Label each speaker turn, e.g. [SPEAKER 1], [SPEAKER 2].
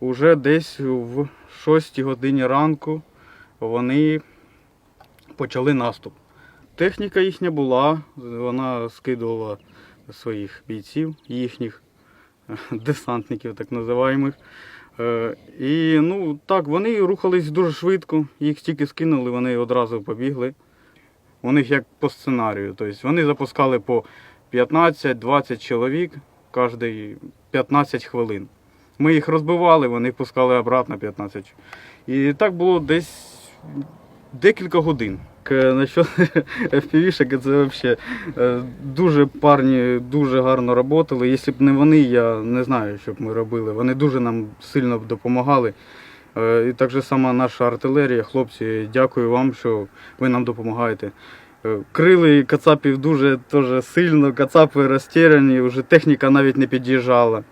[SPEAKER 1] уже десь в 6 годині ранку вони почали наступ. Техніка їхня була, вона скидувала своїх бійців, їхніх десантників, так називаємих. Е, І ну так, вони рухались дуже швидко, їх тільки скинули, вони одразу побігли. У них як по сценарію. Тобто вони запускали по 15-20 чоловік кожний 15 хвилин. Ми їх розбивали, вони пускали обратно 15. І так було десь декілька годин. Насчет FPV-шок, це взагалі е, дуже парні дуже гарно працювали. Якщо б не вони, я не знаю, що б ми робили. Вони дуже нам сильно допомагали. Е, І так сама наша артилерія, хлопці, дякую вам, що ви нам допомагаєте. Е, Крили кацапів дуже теж сильно, кацапи розтеряні, вже техніка навіть не під'їжджала.